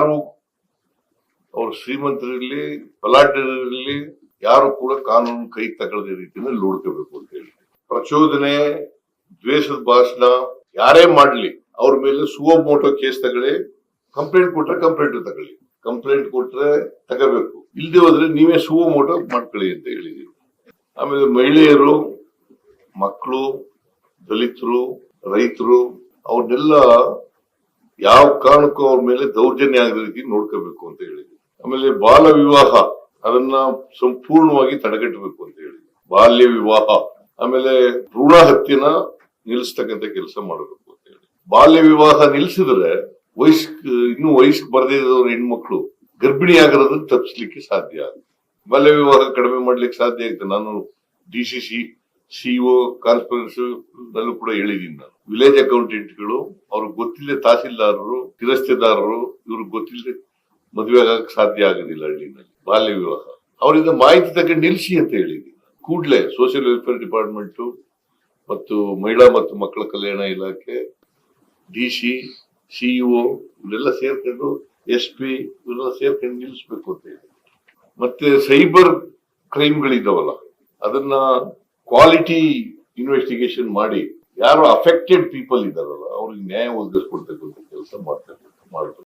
ಯಾರು ಅವರು ಶ್ರೀಮಂತರಿರಲಿ, ಬಲಾಢ್ಯರಿರಲಿ, ಯಾರು ಕೂಡ ಕಾನೂನು ಕೈ ತಗೊಳ್ಳದ ರೀತಿಯಲ್ಲಿ ನೋಡ್ಕೋಬೇಕು ಅಂತ ಹೇಳಿ. ಪ್ರಚೋದನೆ, ದ್ವೇಷದ ಭಾಷಣ ಯಾರೇ ಮಾಡ್ಲಿ, ಅವ್ರ ಮೇಲೆ ಸುವಮೋಟೋ ಕೇಸ್ ತಗೊಳ್ಳಿ, ಕಂಪ್ಲೇಂಟ್ ಕೊಟ್ರೆ ಕಂಪ್ಲೇಂಟ್ ತಗೊಳ್ಳಿ. ಕಂಪ್ಲೇಂಟ್ ಕೊಟ್ರೆ ತಗೋಬೇಕು. ಇಲ್ಲದೆ ಹೋದ್ರೆ ನೀವೇ ಸುವಮೋಟೋ ಮಾಡ್ಕೊಳ್ಳಿ ಅಂತ ಹೇಳಿದೀವಿ. ಆಮೇಲೆ ಮಹಿಳೆಯರು, ಮಕ್ಕಳು, ದಲಿತರು, ರೈತರು, ಅವ್ರನ್ನೆಲ್ಲ ಯಾವ ಕಾರಣಕ್ಕೂ ಅವ್ರ ಮೇಲೆ ದೌರ್ಜನ್ಯ ಆಗದ ರೀತಿ ನೋಡ್ಕೋಬೇಕು ಅಂತ ಹೇಳಿದ್ವಿ ಆಮೇಲೆ ಬಾಲ ವಿವಾಹ, ಅದನ್ನ ಸಂಪೂರ್ಣವಾಗಿ ತಡೆಗಟ್ಟಬೇಕು ಅಂತ ಹೇಳಿದ್ವಿ ಬಾಲ್ಯ ವಿವಾಹ, ಆಮೇಲೆ ಭ್ರೂಣ ಹತ್ಯೆನ ನಿಲ್ಲಿಸ್ತಕ್ಕಂಥ ಕೆಲಸ ಮಾಡಬೇಕು ಅಂತ ಹೇಳಿ. ಬಾಲ್ಯ ವಿವಾಹ ನಿಲ್ಸಿದ್ರೆ ವಯಸ್ಕ್, ಇನ್ನು ವಯಸ್ಕ್ ಬರದೇ ಇರೋರು ಹೆಣ್ಮಕ್ಳು ಗರ್ಭಿಣಿ ಆಗಿರೋದನ್ನ ತಪ್ಪಿಸ್ಲಿಕ್ಕೆ ಸಾಧ್ಯ ಆಗುತ್ತೆ. ಬಾಲ್ಯ ವಿವಾಹ ಕಡಿಮೆ ಮಾಡ್ಲಿಕ್ಕೆ ಸಾಧ್ಯ ಆಗುತ್ತೆ ನಾನು D C C CEO conference ನಲ್ಲೂ ಕೂಡ ಹೇಳಿದೀನಿ ನಾನು. ವಿಲೇಜ್ ಅಕೌಂಟೆಂಟ್ಗಳು ಅವ್ರಿಗೆ ಗೊತ್ತಿಲ್ಲದೆ ತಹಸೀಲ್ದಾರರು, ಕಿರಸ್ತೆದಾರರು, ಇವ್ರಿಗೆ ಗೊತ್ತಿಲ್ಲದೆ ಮದುವೆ ಆಗಕ್ಕೆ ಸಾಧ್ಯ ಆಗೋದಿಲ್ಲ ಹಳ್ಳಿನಲ್ಲಿ, ಬಾಲ್ಯ ವಿವಾಹ. ಅವರಿಂದ ಮಾಹಿತಿ ತಗೊಂಡು ನಿಲ್ಲಿಸಿ ಅಂತ ಹೇಳಿದ್ದೀನಿ ಕೂಡ್ಲೆ ಸೋಷಿಯಲ್ ವೆಲ್ಫೇರ್ ಡಿಪಾರ್ಟ್ಮೆಂಟ್ ಮತ್ತು ಮಹಿಳಾ ಮತ್ತು ಮಕ್ಕಳ ಕಲ್ಯಾಣ ಇಲಾಖೆ ಡಿ ಸಿ ಸಿಇಒ ಇವರೆಲ್ಲ ಸೇರ್ಕೊಂಡು ಎಸ್ ಪಿ ಇವರೆಲ್ಲ ಸೇರ್ಕೊಂಡು ನಿಲ್ಲಿಸ್ಬೇಕು ಅಂತ ಹೇಳಿ ಮತ್ತೆ ಸೈಬರ್ ಕ್ರೈಮ್ಗಳಿದ್ದಾವಲ್ಲ ಅದನ್ನ ಕ್ವಾಲಿಟಿ ಇನ್ವೆಸ್ಟಿಗೇಷನ್ ಮಾಡಿ ಯಾರು ಅಫೆಕ್ಟೆಡ್ ಪೀಪಲ್ ಇದಾರಲ್ಲ ಅವ್ರಿಗೆ ನ್ಯಾಯ ಒದಗಿಸ್ಕೊಡ್ತಕ್ಕಂಥ ಕೆಲಸ ಮಾಡ್ತಾರೆ ಮಾಡ್ಬೇಕು